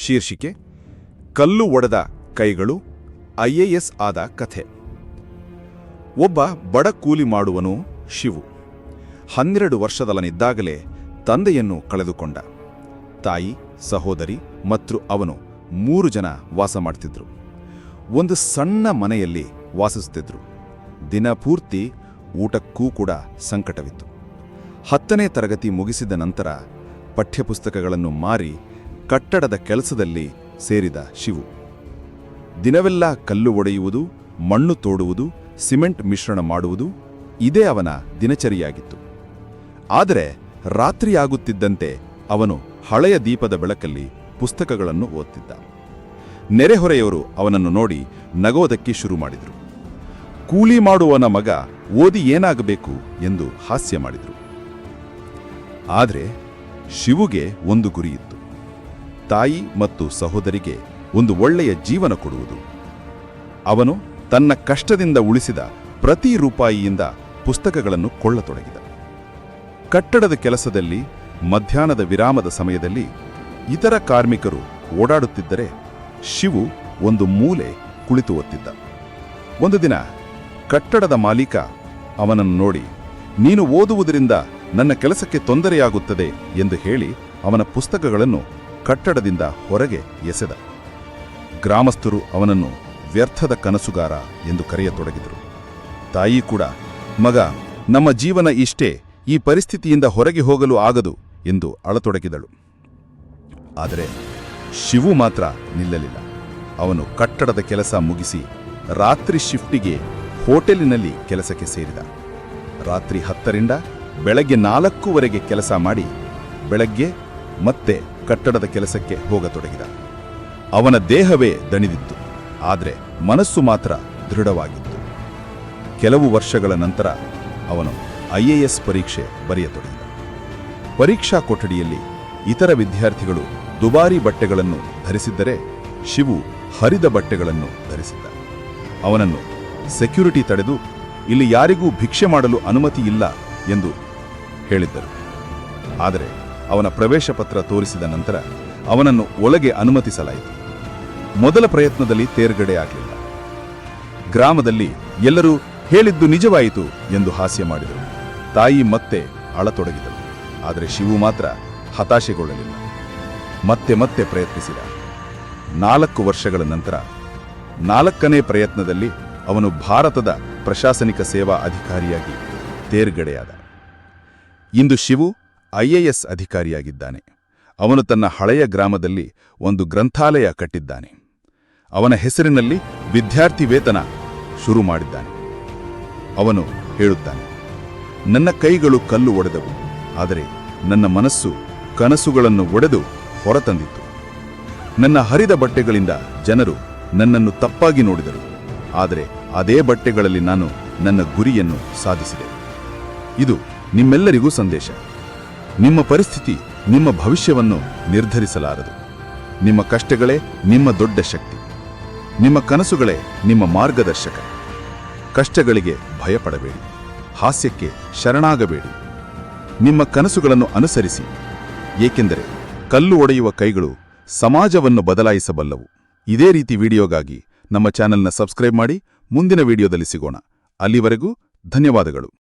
ಶೀರ್ಷಿಕೆ, ಕಲ್ಲು ಒಡೆದ ಕೈಗಳು ಐಎಎಸ್ ಆದ ಕಥೆ. ಒಬ್ಬ ಬಡ ಕೂಲಿ ಮಾಡುವನು ಶಿವು. ಹನ್ನೆರಡು ವರ್ಷದಲ್ಲನಿದ್ದಾಗಲೇ ತಂದೆಯನ್ನು ಕಳೆದುಕೊಂಡ. ತಾಯಿ, ಸಹೋದರಿ ಮತ್ತು ಅವನು ಮೂರು ಜನ ವಾಸ ಮಾಡ್ತಿದ್ರು. ಒಂದು ಸಣ್ಣ ಮನೆಯಲ್ಲಿ ವಾಸಿಸುತ್ತಿದ್ರು. ದಿನಪೂರ್ತಿ ಊಟಕ್ಕೂ ಕೂಡ ಸಂಕಟವಿತ್ತು. ಹತ್ತನೇ ತರಗತಿ ಮುಗಿಸಿದ ನಂತರ ಪಠ್ಯಪುಸ್ತಕಗಳನ್ನು ಮಾರಿ ಕಟ್ಟಡದ ಕೆಲಸದಲ್ಲಿ ಸೇರಿದ ಶಿವು. ದಿನವೆಲ್ಲ ಕಲ್ಲು ಒಡೆಯುವುದು, ಮಣ್ಣು ತೋಡುವುದು, ಸಿಮೆಂಟ್ ಮಿಶ್ರಣ ಮಾಡುವುದು ಇದೇ ಅವನ ದಿನಚರಿಯಾಗಿತ್ತು. ಆದರೆ ರಾತ್ರಿಯಾಗುತ್ತಿದ್ದಂತೆ ಅವನು ಹಳೆಯ ದೀಪದ ಬೆಳಕಲ್ಲಿ ಪುಸ್ತಕಗಳನ್ನು ಓದ್ತಿದ್ದ. ನೆರೆಹೊರೆಯವರು ಅವನನ್ನು ನೋಡಿ ನಗೋದಕ್ಕೆ ಶುರು ಮಾಡಿದರು. ಕೂಲಿ ಮಾಡುವನ ಮಗ ಓದಿ ಏನಾಗಬೇಕು ಎಂದು ಹಾಸ್ಯ ಮಾಡಿದರು. ಆದರೆ ಶಿವುಗೆ ಒಂದು ಗುರಿಯಿತ್ತು ತಾಯಿ ಮತ್ತು ಸಹೋದರಿಗೆ ಒಂದು ಒಳ್ಳೆಯ ಜೀವನ ಕೊಡುವುದು. ಅವನು ತನ್ನ ಕಷ್ಟದಿಂದ ಉಳಿಸಿದ ಪ್ರತಿ ರೂಪಾಯಿಯಿಂದ ಪುಸ್ತಕಗಳನ್ನು ಕೊಳ್ಳತೊಡಗಿದ. ಕಟ್ಟಡದ ಕೆಲಸದಲ್ಲಿ, ಮಧ್ಯಾಹ್ನದ ವಿರಾಮದ ಸಮಯದಲ್ಲಿ ಇತರ ಕಾರ್ಮಿಕರು ಓಡಾಡುತ್ತಿದ್ದರೆ ಶಿವು ಒಂದು ಮೂಲೆ ಕುಳಿತು ಒತ್ತಿದ್ದ. ಒಂದು ದಿನ ಕಟ್ಟಡದ ಮಾಲೀಕ ಅವನನ್ನು ನೋಡಿ, ನೀನು ಓದುವುದರಿಂದ ನನ್ನ ಕೆಲಸಕ್ಕೆ ತೊಂದರೆಯಾಗುತ್ತದೆ ಎಂದು ಹೇಳಿ ಅವನ ಪುಸ್ತಕಗಳನ್ನು ಕಟ್ಟಡದಿಂದ ಹೊರಗೆ ಎಸೆದ. ಗ್ರಾಮಸ್ಥರು ಅವನನ್ನು ವ್ಯರ್ಥದ ಕನಸುಗಾರ ಎಂದು ಕರೆಯತೊಡಗಿದರು. ತಾಯಿ ಕೂಡ, ಮಗ, ನಮ್ಮ ಜೀವನ ಇಷ್ಟೇ, ಈ ಪರಿಸ್ಥಿತಿಯಿಂದ ಹೊರಗೆ ಹೋಗಲು ಆಗದು ಎಂದು ಅಳತೊಡಗಿದಳು. ಆದರೆ ಶಿವು ಮಾತ್ರ ನಿಲ್ಲಲಿಲ್ಲ. ಅವನು ಕಟ್ಟಡದ ಕೆಲಸ ಮುಗಿಸಿ ರಾತ್ರಿ ಶಿಫ್ಟಿಗೆ ಹೋಟೆಲಿನಲ್ಲಿ ಕೆಲಸಕ್ಕೆ ಸೇರಿದ. ರಾತ್ರಿ ಹತ್ತರಿಂದ ಬೆಳಗ್ಗೆ ನಾಲ್ಕೂವರೆಗೆ ಕೆಲಸ ಮಾಡಿ, ಬೆಳಗ್ಗೆ ಮತ್ತೆ ಕಟ್ಟಡದ ಕೆಲಸಕ್ಕೆ ಹೋಗತೊಡಗಿದ. ಅವನ ದೇಹವೇ ದಣಿದಿತ್ತು, ಆದರೆ ಮನಸ್ಸು ಮಾತ್ರ ದೃಢವಾಗಿತ್ತು. ಕೆಲವು ವರ್ಷಗಳ ನಂತರ ಅವನು ಐಎಎಸ್ ಪರೀಕ್ಷೆ ಬರೆಯತೊಡಗಿದ. ಪರೀಕ್ಷಾ ಕೊಠಡಿಯಲ್ಲಿ ಇತರ ವಿದ್ಯಾರ್ಥಿಗಳು ದುಬಾರಿ ಬಟ್ಟೆಗಳನ್ನು ಧರಿಸಿದ್ದರೆ ಶಿವು ಹರಿದ ಬಟ್ಟೆಗಳನ್ನು ಧರಿಸಿದ್ದ. ಅವನನ್ನು ಸೆಕ್ಯೂರಿಟಿ ತಡೆದು ಇಲ್ಲಿ ಯಾರಿಗೂ ಭಿಕ್ಷೆ ಮಾಡಲು ಅನುಮತಿ ಇಲ್ಲ ಎಂದು ಹೇಳಿದ್ದರು. ಆದರೆ ಅವನ ಪ್ರವೇಶ ಪತ್ರ ತೋರಿಸಿದ ನಂತರ ಅವನನ್ನು ಒಳಗೆ ಅನುಮತಿಸಲಾಯಿತು. ಮೊದಲ ಪ್ರಯತ್ನದಲ್ಲಿ ತೇರ್ಗಡೆ ಆಗಲಿಲ್ಲ. ಗ್ರಾಮದಲ್ಲಿ ಎಲ್ಲರೂ ಹೇಳಿದ್ದು ನಿಜವಾಯಿತು ಎಂದು ಹಾಸ್ಯ ಮಾಡಿದರು. ತಾಯಿ ಮತ್ತೆ ಅಳತೊಡಗಿದಳು. ಆದರೆ ಶಿವು ಮಾತ್ರ ಹತಾಶೆಗೊಳ್ಳಲಿಲ್ಲ. ಮತ್ತೆ ಮತ್ತೆ ಪ್ರಯತ್ನಿಸಿದ. ನಾಲ್ಕು ವರ್ಷಗಳ ನಂತರ ನಾಲ್ಕನೇ ಪ್ರಯತ್ನದಲ್ಲಿ ಅವನು ಭಾರತದ ಪ್ರಶಾಸನಿಕ ಸೇವಾ ಅಧಿಕಾರಿಯಾಗಿ ತೇರ್ಗಡೆಯಾದ. ಇಂದು ಶಿವು ಐಎಎಸ್ ಅಧಿಕಾರಿಯಾಗಿದ್ದಾನೆ. ಅವನು ತನ್ನ ಹಳೆಯ ಗ್ರಾಮದಲ್ಲಿ ಒಂದು ಗ್ರಂಥಾಲಯ ಕಟ್ಟಿದ್ದಾನೆ. ಅವನ ಹೆಸರಿನಲ್ಲಿ ವಿದ್ಯಾರ್ಥಿ ವೇತನ ಶುರು ಮಾಡಿದ್ದಾನೆ. ಅವನು ಹೇಳುತ್ತಾನೆ, ನನ್ನ ಕೈಗಳು ಕಲ್ಲು ಒಡೆದವು, ಆದರೆ ನನ್ನ ಮನಸ್ಸು ಕನಸುಗಳನ್ನು ಒಡೆದು ಹೊರತಂದಿತ್ತು. ನನ್ನ ಹರಿದ ಬಟ್ಟೆಗಳಿಂದ ಜನರು ನನ್ನನ್ನು ತಪ್ಪಾಗಿ ನೋಡಿದರು, ಆದರೆ ಅದೇ ಬಟ್ಟೆಗಳಲ್ಲಿ ನಾನು ನನ್ನ ಗುರಿಯನ್ನು ಸಾಧಿಸಿದೆ. ಇದು ನಿಮ್ಮೆಲ್ಲರಿಗೂ ಸಂದೇಶ. ನಿಮ್ಮ ಪರಿಸ್ಥಿತಿ, ನಿಮ್ಮ ಭವಿಷ್ಯವನ್ನು ನಿರ್ಧರಿಸಲಾರದು. ನಿಮ್ಮ ಕಷ್ಟಗಳೇ ನಿಮ್ಮ ದೊಡ್ಡ ಶಕ್ತಿ. ನಿಮ್ಮ ಕನಸುಗಳೇ ನಿಮ್ಮ ಮಾರ್ಗದರ್ಶಕ. ಕಷ್ಟಗಳಿಗೆ ಭಯಪಡಬೇಡಿ. ಹಾಸ್ಯಕ್ಕೆ ಶರಣಾಗಬೇಡಿ. ನಿಮ್ಮ ಕನಸುಗಳನ್ನು ಅನುಸರಿಸಿ. ಏಕೆಂದರೆ ಕಲ್ಲು ಒಡೆಯುವ ಕೈಗಳು ಸಮಾಜವನ್ನು ಬದಲಾಯಿಸಬಲ್ಲವು. ಇದೇ ರೀತಿ ವಿಡಿಯೋಗಾಗಿ ನಮ್ಮ ಚಾನೆಲ್ನ ಸಬ್ಸ್ಕ್ರೈಬ್ ಮಾಡಿ, ಮುಂದಿನ ವಿಡಿಯೋದಲ್ಲಿ ಸಿಗೋಣ. ಅಲ್ಲಿವರೆಗೂ ಧನ್ಯವಾದಗಳು.